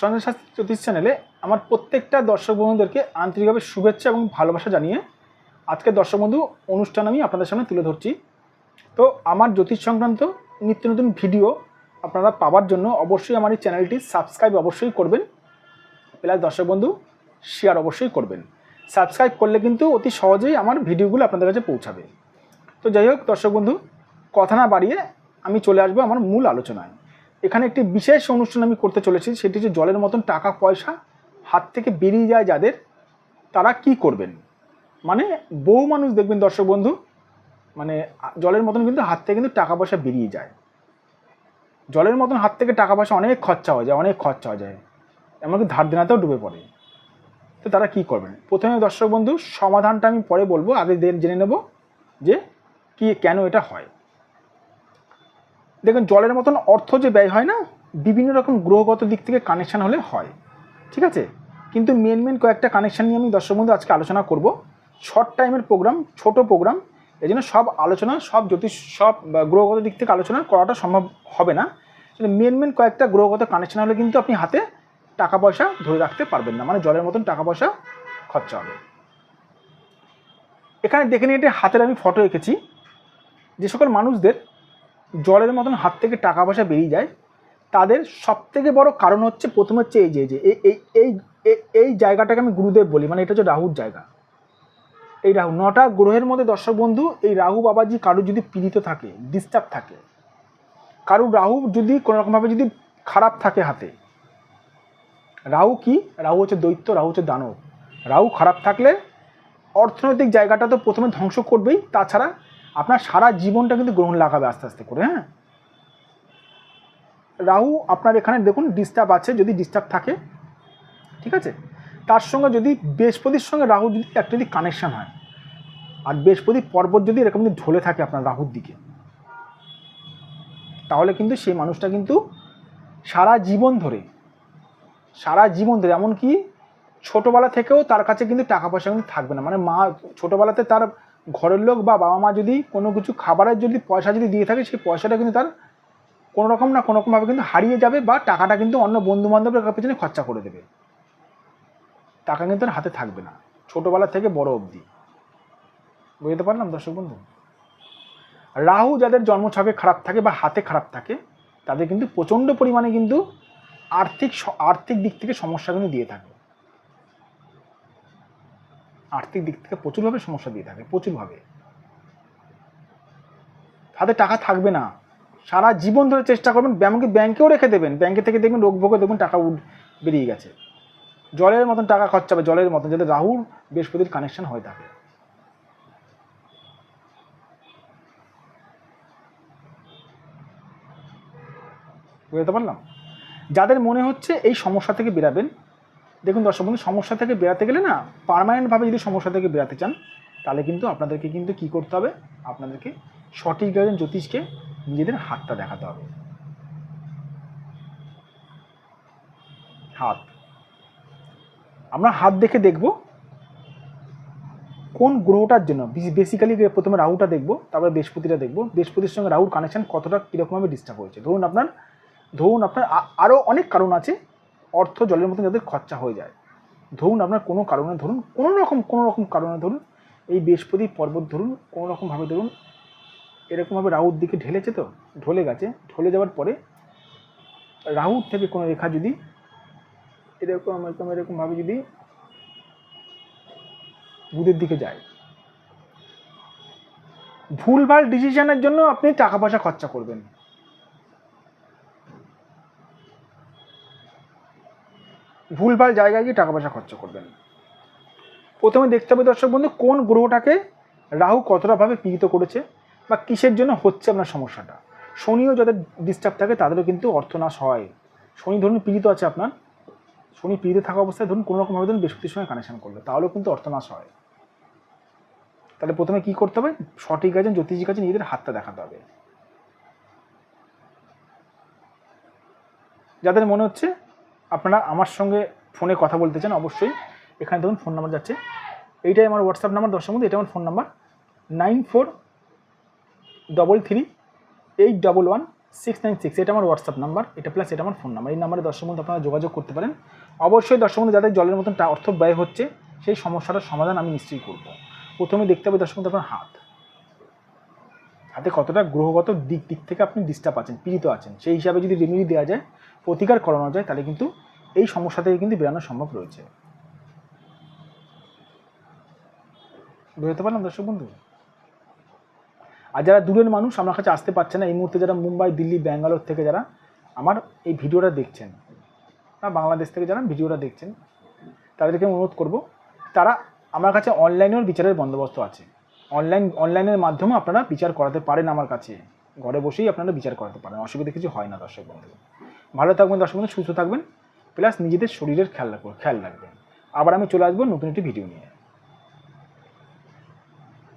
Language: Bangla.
সঞ্জয় শাস্ত্রী জ্যোতিষ চ্যানেলে আমার প্রত্যেকটা দর্শক বন্ধুদেরকে আন্তরিকভাবে শুভেচ্ছা এবং ভালোবাসা জানিয়ে আজকে দর্শক বন্ধু অনুষ্ঠান আমি আপনাদের সামনে তুলে ধরছি। তো আমার জ্যোতিষ সংক্রান্ত নিত্য নতুন ভিডিও আপনারা পাওয়ার জন্য অবশ্যই আমার এই চ্যানেলটি সাবস্ক্রাইব অবশ্যই করবেন। প্লাস দর্শক বন্ধু শেয়ার অবশ্যই করবেন। সাবস্ক্রাইব করলে কিন্তু অতি সহজেই আমার ভিডিওগুলো আপনাদের কাছে পৌঁছাবে। তো যাই হোক দর্শক বন্ধু, কথা না বাড়িয়ে আমি চলে আসব আমার মূল আলোচনায়। এখানে একটি বিশেষ অনুষ্ঠান আমি করতে চলেছি, সেটি হচ্ছে জলের মতন টাকা পয়সা হাত থেকে বেরিয়ে যায় যাদের, তারা কি করবেন? মানে বহু মানুষ দেখবেন দর্শক বন্ধু মানে জলের মতন কিন্তু হাত থেকে কিন্তু টাকা পয়সা বেরিয়ে যায়। জলের মতন হাত থেকে টাকা পয়সা অনেক খরচা হয়ে যায়, অনেক খরচা হয়ে যায়। এমনকি ধার দেনাতেও ডুবে পড়ে। তো তারা কি করবেন? প্রথমে দর্শক বন্ধু, সমাধানটা আমি পরে বলব, আগে জেনে নেব যে কি, কেন এটা হয়। দেখুন, জলের মতন অর্থ যে ব্যয় হয় না, বিভিন্ন রকম গ্রহগত দিক থেকে কানেকশান হলে হয়। ঠিক আছে? কিন্তু মেন মেন কয়েকটা কানেকশান নিয়ে আমি দর্শক বন্ধু আজকে আলোচনা করব। শর্ট টাইমের প্রোগ্রাম ছোট প্রোগ্রাম এই জন্য সব আলোচনা, সব জ্যোতিষ, সব গ্রহগত দিক থেকে আলোচনা করাটা সম্ভব হবে না। মেন মেন কয়েকটা গ্রহগত কানেকশান হলে কিন্তু আপনি হাতে টাকা পয়সা ধরে রাখতে পারবেন না। মানে জলের মতন টাকা পয়সা খরচা হবে। এখানে দেখে নিয়ে এটা হাতের আমি ফটো এঁকেছি। যে সকল মানুষদের জলের মতন হাত থেকে টাকা পয়সা বেরিয়ে যায়। তাদের সব থেকে বড় কারণ হচ্ছে, প্রথম হচ্ছে এই যে, এই এই এই জায়গাটাকে আমি গুরুদেব বলি মানে এটা হচ্ছে রাহুর জায়গা। এই রাহু, নটা গ্রহের মধ্যে দর্শক বন্ধু, এই রাহু বাবাজি কারুর যদি পীড়িত থাকে ডিস্টার্ব থাকে, কারুর রাহু যদি কোনো রকমভাবে যদি খারাপ থাকে হাতে, রাহু কি? রাহু হচ্ছে দৈত্য, রাহু হচ্ছে দানব। রাহু খারাপ থাকলে অর্থনৈতিক জায়গাটা তো প্রথমে ধ্বংস করবেই, তাছাড়া আপনার সারা জীবনটা কিন্তু গ্রহণ লাগাবে আস্তে আস্তে করে হ্যাঁ? রাহু, আপনার এখানে দেখুন ডিস্টার্ব আছে, যদি ডিস্টার্ব থাকে, ঠিক আছে? তার সঙ্গে যদি বৃহস্পতির সঙ্গে রাহু যদি একটা যদি কানেকশন হয়, আর বৃহস্পতি পর্বত যদি এরকম যদি ঢলে থাকে আপনার রাহুর দিকে, তাহলে কিন্তু সেই মানুষটা কিন্তু সারা জীবন ধরে, সারা জীবন ধরে, এমনকি ছোটোবেলা থেকেও তার কাছে কিন্তু টাকা পয়সা কিন্তু থাকবে না। মানে মা ছোটোবেলাতে তার ঘরের লোক বা বাবা মা যদি কোনো কিছু খাবারের যদি পয়সা যদি দিয়ে থাকে, সেই পয়সাটা কিন্তু তার কোনো রকম না কোনো রকমভাবে কিন্তু হারিয়ে যাবে বা টাকাটা কিন্তু অন্য বন্ধু বান্ধবের পেছনে খরচা করে দেবে। টাকা কিন্তু তার হাতে থাকবে না, ছোটোবেলা থেকে বড় অবধি। বুঝতে পারলাম দর্শক বন্ধু? রাহু যাদের জন্মছকে খারাপ থাকে বা হাতে খারাপ থাকে, তাদের কিন্তু প্রচণ্ড পরিমাণে কিন্তু আর্থিক আর্থিক দিক থেকে সমস্যা কিন্তু দিয়ে থাকে। আর্থিক দিক থেকে প্রচুরভাবে সমস্যা দিয়ে থাকে, প্রচুরভাবে। হাতে টাকা থাকবে না। সারা জীবন ধরে চেষ্টা করবেন, এমনকি ব্যাংকেও রেখে দেবেন। ব্যাংকে থেকে দেখবেন রোগ ভোগে দেখবেন টাকা উঠ বেরিয়ে গেছে। জলের মতন টাকা খরচা হবে, জলের মতন, যাতে রাহুর বৃহস্পতির কানেকশন হয়ে থাকে। বুঝতে পারলাম? যাদের মনে হচ্ছে এই সমস্যা থেকে বেরাবেন দেখুন দর্শক বন্ধু, সমস্যা থেকে বেরাতে গেলে না পার্মানেন্টভাবে যদি সমস্যা থেকে বেরাতে চান, তাহলে কিন্তু আপনাদেরকে কিন্তু কি করতে হবে? আপনাদেরকে সঠিক একজন জ্যোতিষকে নিজেদের হাতটা দেখাতে হবে। হাত। আমরা হাত দেখে দেখব কোন গ্রহটার জন্য বেসিক্যালি প্রথমে রাহুটা দেখব, তারপরে বৃহস্পতিটা দেখব। বৃহস্পতির সঙ্গে রাহুর কানেকশান কতটা কীরকমভাবে ডিস্টার্ব হয়েছে? ধরুন আপনার ধরুন আপনার আরও অনেক কারণ আছে অর্থ জলের মতন যাদের খরচা হয়ে যায়। ধরুন আপনার কোনো কারণে ধরুন, কোনো রকম কোনো রকম কারণে ধরুন, এই বৃহস্পতি পর্বত ধরুন, কোনো রকমভাবে ধরুন এরকমভাবে রাহুর দিকে ঢেলেছে তো, ঢলে গেছে, ঢলে যাওয়ার পরে রাহুর থেকে কোনো রেখা যদি এরকম এরকম এরকমভাবে যদি বুধের দিকে যায়। ভুলভাল ডিসিশনের জন্য আপনি টাকা পয়সা খরচা করবেন। ভুলভাল জায়গায় গিয়ে টাকা পয়সা খরচা করবেন। প্রথমে দেখতে হবে দর্শক বন্ধু, কোন গ্রহটাকে রাহু কতটাভাবে পীড়িত করেছে বা কিসের জন্য হচ্ছে আপনার সমস্যাটা। শনিও যাদের ডিস্টার্ব থাকে, তাদেরও কিন্তু অর্থনাশ হয়। শনি ধরুন পীড়িত আছে আপনার। শনি পীড়িত থাকা অবস্থায় ধরুন কোনো রকমভাবে ধরুন বৃহস্পতির সঙ্গে কানেকশন করল, তাহলেও কিন্তু অর্থনাশ হয়। তাহলে প্রথমে কি করতে হবে? সঠিক একজন জ্যোতিষীর কাছে নিজেদের হাতটা দেখাতে হবে। যাদের মনে হচ্ছে আপনারা আমার সঙ্গে ফোনে কথা বলতে চান, অবশ্যই। এখানে ধরুন ফোন নাম্বার যাচ্ছে। এইটাই আমার হোয়াটসঅ্যাপ নাম্বার, দর্শক মধ্যে এটা আমার phone number. Nine four double three eight double one six nine six, এটা আমার হোয়াটসঅ্যাপ নাম্বার, এটা প্লাস এটা আমার ফোন নাম্বার। এই নাম্বারে, দর্শক বন্ধু, আপনারা যোগাযোগ করতে পারেন। অবশ্যই, দর্শক বন্ধু, যাদের জলের মতন অর্থ ব্যয় হচ্ছে, সেই সমস্যাটার সমাধান আমি নিশ্চয়ই করব। প্রথমে দেখতে হবে, দর্শক বন্ধু, আপনার হাত। হাতে কতটা গ্রহগত দিক দিক থেকে আপনি ডিস্টার্ব আছেন, পীড়িত আছেন, সেই হিসাবে যদি রেমেডি দেওয়া যায়, প্রতিকার করানো যায়, তাহলে কিন্তু এই সমস্যা থেকে কিন্তু বেরানো সম্ভব রয়েছে। বুঝতে পারলাম দর্শক বন্ধু? আর যারা দূরের মানুষ, আমার কাছে আসতে পারছে না, এই মুহূর্তে যারা মুম্বাই, দিল্লি, ব্যাঙ্গালোর থেকে যারা আমার এই ভিডিওটা দেখছেন, বা বাংলাদেশ থেকে যারা ভিডিওটা দেখছেন, তাদেরকে অনুরোধ করব, তারা আমার কাছে অনলাইনেও বিচারের বন্দোবস্ত আছে। অনলাইন অনলাইনের মাধ্যমে আপনারা বিচার করাতে পারেন আমার কাছে। ঘরে বসেই আপনারা বিচার করাতে পারেন। অসুবিধা কিছু হয় না, দর্শক বন্ধু। ভালো থাকবেন, দর্শক বন্ধু, সুস্থ থাকবেন। প্লাস নিজেদের শরীরের খেয়াল রাখবেন খেয়াল রাখবেন। আবার আমি চলে আসব নতুন একটি ভিডিও নিয়ে।